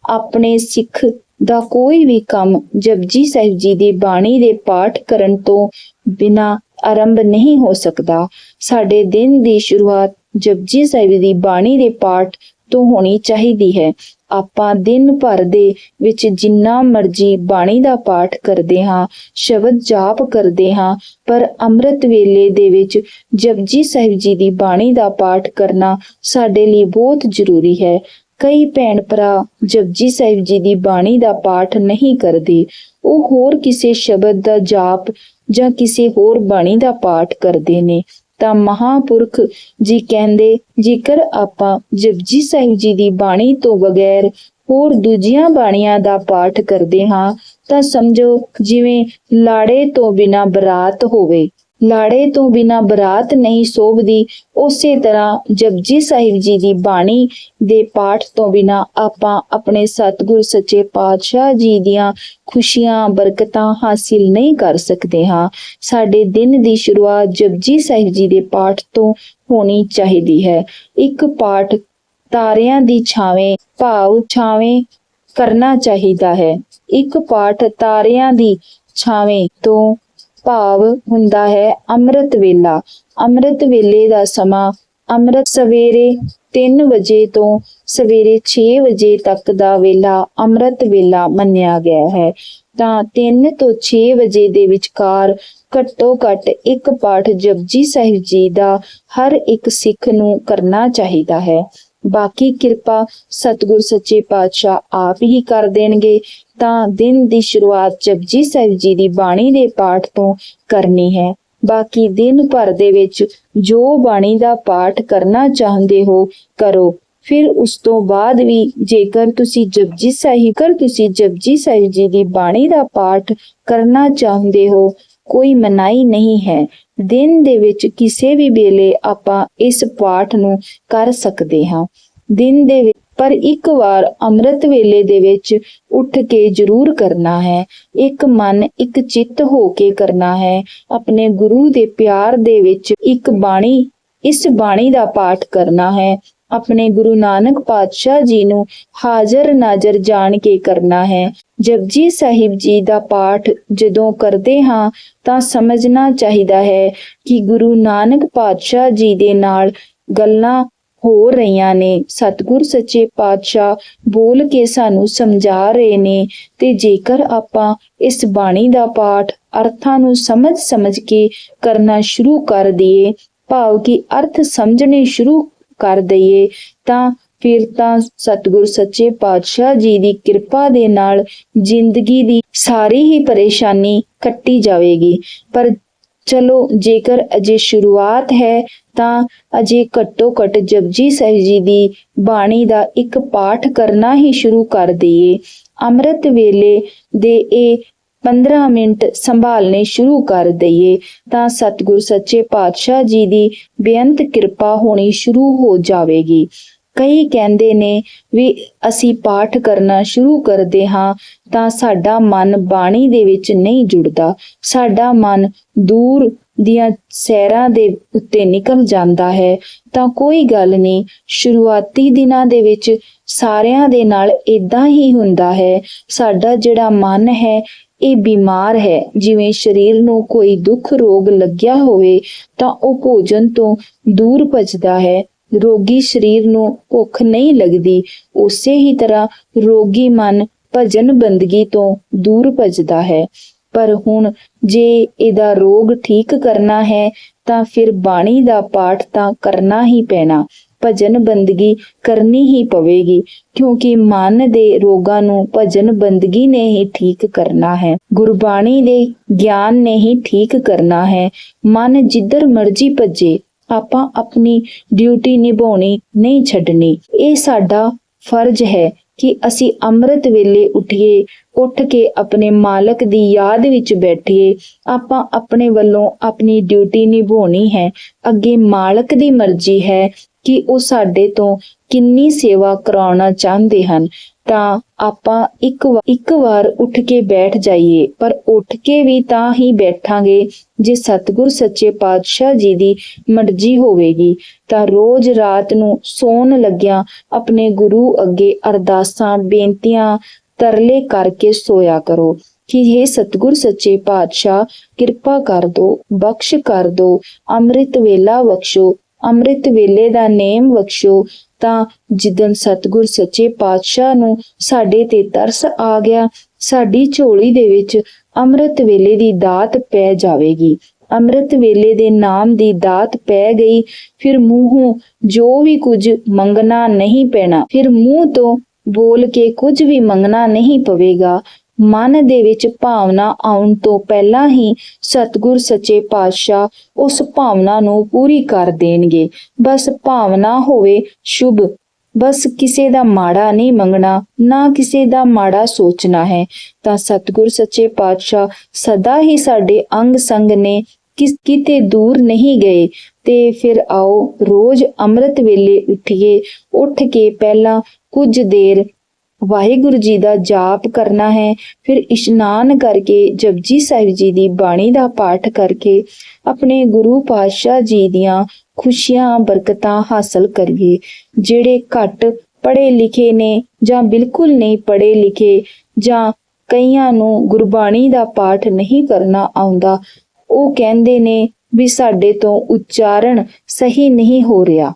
[SPEAKER 1] ਆਪਣੇ ਸਿੱਖ ਦਾ ਕੋਈ ਵੀ ਕੰਮ ਜਪਜੀ ਸਾਹਿਬ ਜੀ ਦੀ ਬਾਣੀ ਦੇ ਪਾਠ ਕਰਨ ਤੋਂ ਬਿਨਾ ਆਰੰਭ ਨਹੀਂ ਹੋ ਸਕਦਾ। ਸਾਡੇ ਦਿਨ ਦੀ ਸ਼ੁਰੂਆਤ ਜਪਜੀ ਸਾਹਿਬ ਦੀ ਬਾਣੀ ਦੇ ਪਾਠ ਤੋਂ ਹੋਣੀ ਚਾਹੀਦੀ ਹੈ। ਆਪਾਂ ਦਿਨ ਭਰ ਦੇ ਵਿੱਚ ਜਿੰਨਾ ਮਰਜ਼ੀ ਬਾਣੀ ਦਾ ਪਾਠ ਕਰਦੇ ਹਾਂ, ਸ਼ਬਦ ਜਾਪ ਕਰਦੇ ਹਾਂ, ਪਰ ਅੰਮ੍ਰਿਤ ਵੇਲੇ ਦੇ ਵਿੱਚ ਜਪਜੀ ਸਾਹਿਬ ਜੀ ਦੀ ਬਾਣੀ ਦਾ ਪਾਠ ਕਰਨਾ ਸਾਡੇ ਲਈ ਬਹੁਤ ਜ਼ਰੂਰੀ ਹੈ। ਕਈ ਭੈਣ ਭਰਾ ਜਪਜੀ ਸਾਹਿਬ ਜੀ ਦੀ ਬਾਣੀ ਦਾ ਪਾਠ ਨਹੀਂ ਕਰਦੇ। ਉਹ ਹੋਰ ਕਿਸੇ ਸ਼ਬਦ ਦਾ ਜਾਪ ਜਾਂ ਕਿਸੇ ਹੋਰ ਬਾਣੀ ਦਾ ਪਾਠ ਕਰਦੇ ਨੇ। ਤਾਂ ਮਹਾਪੁਰਖ ਜੀ ਕਹਿੰਦੇ, ਜੇਕਰ ਆਪਾਂ ਜਪਜੀ ਸਾਹਿਬ ਜੀ ਦੀ ਬਾਣੀ ਤੋਂ ਬਗੈਰ ਹੋਰ ਦੂਜੀਆਂ ਬਾਣੀਆਂ ਦਾ ਪਾਠ ਕਰਦੇ ਹਾਂ, ਤਾਂ ਸਮਝੋ ਜਿਵੇਂ ਲਾੜੇ ਤੋਂ ਬਿਨਾ ਬਰਾਤ ਹੋਵੇ। ਲਾੜੇ ਤੋਂ ਬਿਨਾ ਬਰਾਤ ਨਹੀਂ ਸੋਭਦੀ, ਉਸੇ ਤਰ੍ਹਾਂ ਜਪਜੀ ਸਾਹਿਬ ਜੀ ਦੀ ਬਾਣੀ ਦੇ ਪਾਠ ਤੋਂ ਬਿਨਾ ਆਪਾਂ ਆਪਣੇ ਸਤਿਗੁਰ ਸੱਚੇ ਪਾਤਸ਼ਾਹ ਜੀ ਦੀਆਂ ਖੁਸ਼ੀਆਂ, ਬਰਕਤਾਂ ਹਾਸਿਲ ਨਹੀਂ ਕਰ ਸਕਦੇ ਹਾਂ। ਸਾਡੇ ਦਿਨ ਦੀ ਸ਼ੁਰੂਆਤ ਜਪਜੀ ਸਾਹਿਬ ਜੀ ਦੇ ਪਾਠ ਤੋਂ ਹੋਣੀ ਚਾਹੀਦੀ ਹੈ। ਇੱਕ ਪਾਠ ਤਾਰਿਆਂ ਦੀ ਛਾਵੇਂ, ਭਾਵ ਛਾਵੇਂ ਕਰਨਾ ਚਾਹੀਦਾ ਹੈ। ਇੱਕ ਪਾਠ ਤਾਰਿਆਂ ਦੀ ਛਾਵੇਂ ਤੋਂ ਭਾਵ ਹੁੰਦਾ ਹੈ ਅੰਮ੍ਰਿਤ ਵੇਲਾ। ਅੰਮ੍ਰਿਤ ਵੇਲੇ ਦਾ ਸਮਾਂ ਅੰਮ੍ਰਿਤ ਸਵੇਰੇ 3 ਵਜੇ ਤੋਂ ਸਵੇਰੇ 6 ਵਜੇ ਤੱਕ ਦਾ ਵੇਲਾ ਅੰਮ੍ਰਿਤ ਵੇਲਾ ਮੰਨਿਆ ਗਿਆ ਹੈ। ਤਾਂ 3 ਤੋਂ 6 ਵਜੇ ਦੇ ਵਿਚਕਾਰ ਘੱਟੋ ਘੱਟ ਇੱਕ ਪਾਠ ਜਪਜੀ ਸਾਹਿਬ ਜੀ ਦਾ ਹਰ ਇੱਕ ਸਿੱਖ ਨੂੰ ਕਰਨਾ ਚਾਹੀਦਾ ਹੈ। ਬਾਕੀ ਕਿਰਪਾ ਸਤਿਗੁਰ ਸੱਚੇ ਪਾਤਸ਼ਾਹ ਆਪ ਹੀ ਕਰ ਦੇਣਗੇ, ਤਾਂ ਦਿਨ ਦੀ ਸ਼ੁਰੂਆਤ ਜਪਜੀ ਸਾਹਿਬ ਜੀ ਦੀ ਬਾਣੀ ਦੇ ਪਾਠ ਤੋਂ ਕਰਨੀ ਹੈ। ਬਾਕੀ ਦਿਨ ਭਰ ਦੇ ਵਿੱਚ ਜੋ ਬਾਣੀ ਦਾ ਪਾਠ ਕਰਨਾ ਚਾਹੁੰਦੇ ਹੋ, ਕਰੋ। ਫਿਰ ਉਸ ਤੋਂ ਬਾਅਦ ਵੀ ਜੇਕਰ ਤੁਸੀਂ ਜਪਜੀ ਸਾਹਿਬ ਕਰ ਤੁਸੀਂ ਜਪਜੀ ਸਾਹਿਬ ਜੀ ਦੀ ਬਾਣੀ ਦਾ ਪਾਠ ਕਰਨਾ ਚਾਹੁੰਦੇ ਹੋ, ਕੋਈ ਮਨਾਈ ਨਹੀਂ ਹੈ। ਦਿਨ ਦੇ ਵਿੱਚ ਕਿਸੇ ਵੀ ਵੇਲੇ ਆਪਾਂ ਇਸ ਪਾਠ ਨੂੰ ਕਰ ਸਕਦੇ ਹਾਂ। ਦਿਨ ਦੇ ਵਿੱਚ, ਪਰ ਇੱਕ ਵਾਰ ਅੰਮ੍ਰਿਤ ਵੇਲੇ ਦੇ ਵਿੱਚ ਉੱਠ ਕੇ ਜ਼ਰੂਰ ਕਰਨਾ ਹੈ। ਇੱਕ ਮਨ, ਇੱਕ ਚਿੱਤ ਹੋ ਕੇ ਕਰਨਾ ਹੈ। ਆਪਣੇ ਗੁਰੂ ਦੇ ਪਿਆਰ ਦੇ ਵਿੱਚ ਇੱਕ ਬਾਣੀ, ਇਸ ਬਾਣੀ ਦਾ ਪਾਠ ਕਰਨਾ ਹੈ। ਆਪਣੇ ਗੁਰੂ ਨਾਨਕ ਪਾਤਸ਼ਾਹ ਜੀ ਨੂੰ ਹਾਜ਼ਰ ਨਾਜ਼ਰ ਜਾਣ ਕੇ ਕਰਨਾ ਹੈ। ਜਪਜੀ ਸਾਹਿਬ ਜੀ ਦਾ ਪਾਠ ਜਦੋਂ ਕਰਦੇ ਹਾਂ ਤਾਂ ਸਮਝਣਾ ਚਾਹੀਦਾ ਹੈ ਕਿ ਗੁਰੂ ਨਾਨਕ ਪਾਤਸ਼ਾਹ ਜੀ ਦੇ ਨਾਲ ਗੱਲਾਂ ਹੋ ਰਹੀਆਂ ਨੇ। ਸਤਿਗੁਰ ਸੱਚੇ ਪਾਤਸ਼ਾਹ ਬੋਲ ਕੇ ਸਾਨੂੰ ਸਮਝਾ ਰਹੇ ਨੇ ਤੇ ਜੇਕਰ ਆਪਾਂ ਇਸ ਬਾਣੀ ਦਾ ਪਾਠ ਅਰਥਾਂ ਨੂੰ ਸਮਝ ਸਮਝ ਕੇ ਕਰਨਾ ਸ਼ੁਰੂ ਕਰ ਦਈਏ, ਭਾਵ ਕਿ ਅਰਥ ਸਮਝਣੇ ਸ਼ੁਰੂ ਕਰ ਦਈਏ, ਤਾਂ ਫਿਰ ਤਾਂ ਸਤਿਗੁਰ ਸੱਚੇ ਪਾਤਸ਼ਾਹ ਜੀ ਦੀ ਕਿਰਪਾ ਦੇ ਨਾਲ ਜ਼ਿੰਦਗੀ ਦੀ ਸਾਰੀ ਹੀ ਪਰੇਸ਼ਾਨੀ ਕੱਟੀ ਜਾਵੇਗੀ। ਪਰ ਚਲੋ, ਜੇਕਰ ਅਜੇ ਸ਼ੁਰੂਆਤ ਹੈ, ਤਾਂ ਅਜੇ ਘੱਟੋ ਘੱਟ ਜਪਜੀ ਸਾਹਿਬ ਜੀ ਦੀ ਬਾਣੀ ਦਾ ਇੱਕ ਪਾਠ ਕਰਨਾ ਹੀ ਸ਼ੁਰੂ ਕਰ ਦਈਏ। ਅੰਮ੍ਰਿਤ ਵੇਲੇ ਦੇ ਇਹ 15 ਮਿੰਟ ਸੰਭਾਲਨੇ ਸ਼ੁਰੂ ਕਰ ਦਈਏ, ਤਾਂ ਸਤਿਗੁਰ ਸੱਚੇ ਪਾਤਸ਼ਾਹ ਜੀ ਦੀ ਬੇਅੰਤ ਕਿਰਪਾ ਹੋਣੀ ਸ਼ੁਰੂ ਹੋ ਜਾਵੇਗੀ। ਕਈ ਕਹਿੰਦੇ ਨੇ ਵੀ ਅਸੀਂ ਪਾਠ ਕਰਨਾ ਸ਼ੁਰੂ ਕਰਦੇ ਹਾਂ ਤਾਂ ਸਾਡਾ ਮਨ ਬਾਣੀ ਦੇ ਵਿੱਚ ਨਹੀਂ ਜੁੜਦਾ। ਸਾਡਾ ਮਨ ਦੂਰ ਦੀਆਂ ਸੈਰਾਂ ਦੇ ਉੱਤੇ ਨਿਕਲ ਜਾਂਦਾ ਹੈ। ਤਾਂ ਕੋਈ ਗੱਲ ਨਹੀਂ, ਸ਼ੁਰੂਆਤੀ ਦਿਨਾਂ ਦੇ ਵਿੱਚ ਸਾਰਿਆਂ ਦੇ ਨਾਲ ਇਦਾਂ ਹੀ ਹੁੰਦਾ ਹੈ। ਸਾਡਾ ਜਿਹੜਾ ਮਨ ਹੈ, ਇਹ ਬਿਮਾਰ ਹੈ। ਜਿਵੇਂ ਸਰੀਰ ਨੂੰ ਕੋਈ ਦੁੱਖ ਰੋਗ ਲੱਗਿਆ ਹੋਵੇ ਤਾਂ ਉਹ ਭੋਜਨ ਤੋਂ ਦੂਰ ਭੱਜਦਾ ਹੈ। ਰੋਗੀ ਸਰੀਰ ਨੂੰ ਭੁੱਖ ਨਹੀਂ ਲੱਗਦੀ, ਉਸੇ ਹੀ ਤਰ੍ਹਾਂ ਰੋਗੀ ਮਨ ਭਜਨ ਬੰਦਗੀ ਤੋਂ ਦੂਰ ਭੱਜਦਾ ਹੈ। ਪਰ ਹੁਣ ਜੇ ਇਹਦਾ ਰੋਗ ਠੀਕ ਕਰਨਾ ਹੈ, ਤਾਂ ਫਿਰ ਬਾਣੀ ਦਾ ਪਾਠ ਤਾਂ ਕਰਨਾ ਹੀ ਪੈਣਾ, ਭਜਨ ਬੰਦਗੀ ਕਰਨੀ ਹੀ ਪਵੇਗੀ, ਕਿਉਂਕਿ ਮਨ ਦੇ ਰੋਗਾਂ ਨੂੰ ਭਜਨ ਬੰਦਗੀ ਨੇ ਹੀ ਠੀਕ ਕਰਨਾ ਹੈ। ਗੁਰਬਾਣੀ ਦੇ ਗਿਆਨ ਨੇ ਹੀ ਠੀਕ ਕਰਨਾ ਹੈ। ਮਨ ਜਿੱਧਰ ਮਰਜ਼ੀ ਭੱਜੇ ਆਪਾਂ ਆਪਣੀ ਡਿਊਟੀ ਨਿਭਾਉਣੀ ਨਹੀਂ ਛੱਡਣੀ। ਇਹ ਸਾਡਾ ਫਰਜ਼ ਹੈ ਕਿ ਅਸੀਂ ਅੰਮ੍ਰਿਤ ਵੇਲੇ ਉਠੀਏ, ਉੱਠ ਕੇ ਆਪਣੇ ਮਾਲਕ ਦੀ ਯਾਦ ਵਿੱਚ ਬੈਠੀਏ। ਆਪਾਂ ਆਪਣੇ ਵੱਲੋਂ ਆਪਣੀ ਡਿਊਟੀ ਨਿਭਾਉਣੀ ਹੈ। ਅੱਗੇ ਮਾਲਕ ਦੀ ਮਰਜ਼ੀ ਹੈ ਕਿ ਉਹ ਸਾਡੇ ਤੋਂ ਕਿੰਨੀ ਸੇਵਾ ਕਰਾਉਣਾ ਚਾਹੁੰਦੇ ਹਨ। ਤਾਂ ਆਪਾਂ ਇੱਕ ਇੱਕ ਵਾਰ ਉੱਠ ਕੇ ਬੈਠ ਜਾਈਏ, ਪਰ ਉੱਠ ਕੇ ਵੀ ਤਾਂ ਹੀ ਬੈਠਾਂਗੇ ਜੇ ਸਤਿਗੁਰ ਸੱਚੇ ਪਾਤਸ਼ਾਹ ਜੀ ਦੀ ਮਰਜ਼ੀ ਹੋਵੇਗੀ। ਤਾਂ ਰੋਜ਼ ਰਾਤ ਨੂੰ ਸੌਣ ਲੱਗਿਆਂ ਆਪਣੇ ਗੁਰੂ ਅੱਗੇ ਅਰਦਾਸਾਂ, ਬੇਨਤੀਆਂ ਤਰਲੇ ਕਰਕੇ ਸੋਇਆ ਕਰੋ ਕਿ हे ਸਤਿਗੁਰ ਸੱਚੇ ਪਾਤਸ਼ਾਹ, ਕਿਰਪਾ ਕਰ ਦੋ, ਬਖਸ਼ ਕਰ ਦੋ, ਅੰਮ੍ਰਿਤ ਵੇਲਾ ਬਖਸ਼ੋ, ਅੰਮ੍ਰਿਤ ਵੇਲੇ ਦਾ ਨੇਮ ਬਖਸ਼ੋ ਤਾਂ ਜਿੱਦਨ ਸਤਿਗੁਰ ਸੱਚੇ ਪਾਤਸ਼ਾਹ ਨੂੰ ਸਾਡੇ ਤੇ ਤਰਸ ਆ ਗਿਆ, ਸਾਡੀ ਝੋਲੀ ਦੇ ਵਿੱਚ ਅੰਮ੍ਰਿਤ ਵੇਲੇ ਦੀ ਦਾਤ ਪੈ ਜਾਵੇਗੀ। ਅੰਮ੍ਰਿਤ ਵੇਲੇ ਦੇ ਨਾਮ ਦੀ ਦਾਤ ਪੈ ਗਈ, ਫਿਰ ਮੂੰਹੋਂ ਜੋ ਵੀ ਕੁਝ ਮੰਗਣਾ ਨਹੀਂ ਪੈਣਾ। ਫਿਰ ਮੂੰਹ ਤੋਂ ਬੋਲ ਕੇ ਕੁਝ ਵੀ ਮੰਗਣਾ ਨਹੀਂ ਪਵੇਗਾ। ਮਨ ਦੇ ਵਿੱਚ ਭਾਵਨਾ ਆਉਣ ਤੋਂ ਪਹਿਲਾਂ ਹੀ ਸਤਿਗੁਰ ਸੱਚੇ ਪਾਤਸ਼ਾਹ ਉਸ ਭਾਵਨਾ ਨੂੰ ਪੂਰੀ ਕਰ ਦੇਣਗੇ। ਬਸ ਭਾਵਨਾ ਹੋਵੇ ਸ਼ੁਭ, ਬਸ ਕਿਸੇ ਦਾ ਮਾੜਾ ਨਹੀਂ ਮੰਗਣਾ, ਨਾ ਕਿਸੇ ਦਾ ਮਾੜਾ ਸੋਚਣਾ ਹੈ। ਤਾਂ ਸਤਿਗੁਰ ਸੱਚੇ ਪਾਤਸ਼ਾਹ ਸਦਾ ਹੀ ਸਾਡੇ ਅੰਗ ਸੰਗ ਨੇ ਕਿਸ, ਕਿਤੇ ਦੂਰ ਨਹੀਂ ਗਏ। ਤੇ ਫਿਰ ਆਓ ਰੋਜ਼ ਅੰਮ੍ਰਿਤ ਵੇਲੇ ਉੱਠੀਏ, ਉੱਠ ਕੇ ਪਹਿਲਾਂ ਕੁਝ ਦੇਰ ਵਾਹਿਗੁਰੂ ਜੀ ਦਾ ਜਾਪ ਕਰਨਾ ਹੈ। ਫਿਰ ਇਸ਼ਨਾਨ ਕਰਕੇ ਜਪਜੀ ਸਾਹਿਬ ਜੀ ਦੀ ਬਾਣੀ ਦਾ ਪਾਠ ਕਰਕੇ ਆਪਣੇ ਗੁਰੂ ਪਾਤਸ਼ਾਹ ਜੀ ਦੀਆਂ ਖੁਸ਼ੀਆਂ, ਬਰਕਤਾਂ ਹਾਸਲ ਕਰੀਏ। ਜਿਹੜੇ ਘੱਟ ਪੜ੍ਹੇ ਲਿਖੇ ਨੇ ਜਾਂ ਬਿਲਕੁਲ ਨਹੀਂ ਪੜ੍ਹੇ ਲਿਖੇ ਜਾਂ ਕਈਆਂ ਨੂੰ ਗੁਰਬਾਣੀ ਦਾ ਪਾਠ ਨਹੀਂ ਕਰਨਾ ਆਉਂਦਾ, ਉਹ ਕਹਿੰਦੇ ਨੇ ਵੀ ਸਾਡੇ ਤੋਂ ਉਚਾਰਨ ਸਹੀ ਨਹੀਂ ਹੋ ਰਿਹਾ।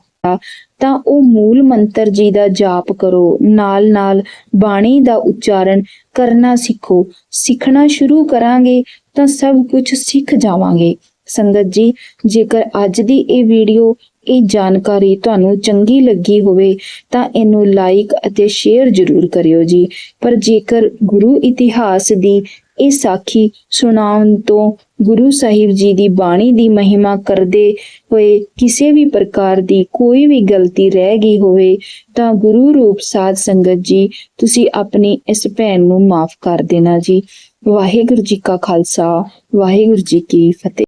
[SPEAKER 1] ਤਾਂ ਉਹ ਮੂਲ ਮੰਤਰ ਜੀ ਦਾ ਜਾਪ ਕਰੋ। ਨਾਲ ਨਾਲ ਬਾਣੀ ਦਾ ਉਚਾਰਨ ਕਰਨਾ ਸਿੱਖੋ। ਸਿੱਖਣਾ ਸ਼ੁਰੂ ਕਰਾਂਗੇ ਤਾਂ ਸਭ ਕੁਝ ਸਿੱਖ ਜਾਵਾਂਗੇ। ਸੰਗਤ ਜੀ, ਜੇਕਰ ਅੱਜ ਦੀ ਇਹ ਵੀਡੀਓ, ਇਹ ਜਾਣਕਾਰੀ ਤੁਹਾਨੂੰ ਚੰਗੀ ਲੱਗੀ ਹੋਵੇ, ਤਾਂ ਇਹਨੂੰ ਲਾਈਕ ਅਤੇ ਸ਼ੇਅਰ ਜ਼ਰੂਰ ਕਰਿਓ ਜੀ। ਪਰ ਜੇਕਰ ਗੁਰੂ ਇਤਿਹਾਸ ਦੀ ਇਹ ਸਾਖੀ ਸੁਣਾਉਣ ਤੋਂ ਗੁਰੂ ਸਾਹਿਬ ਜੀ ਦੀ ਬਾਣੀ ਦੀ ਮਹਿਮਾ ਕਰਦੇ ਹੋਏ ਕਿਸੇ ਵੀ ਪ੍ਰਕਾਰ ਦੀ ਕੋਈ ਵੀ ਗਲਤੀ ਰਹਿ ਗਈ ਹੋਵੇ, ਤਾਂ ਗੁਰੂ ਰੂਪ ਸਾਧ ਸੰਗਤ ਜੀ, ਤੁਸੀਂ ਆਪਣੀ ਇਸ ਭੈਣ ਨੂੰ ਮਾਫ ਕਰ ਦੇਣਾ ਜੀ। ਵਾਹਿਗੁਰੂ ਜੀ ਕਾ ਖਾਲਸਾ, ਵਾਹਿਗੁਰੂ ਜੀ ਕੀ ਫਤਿਹ।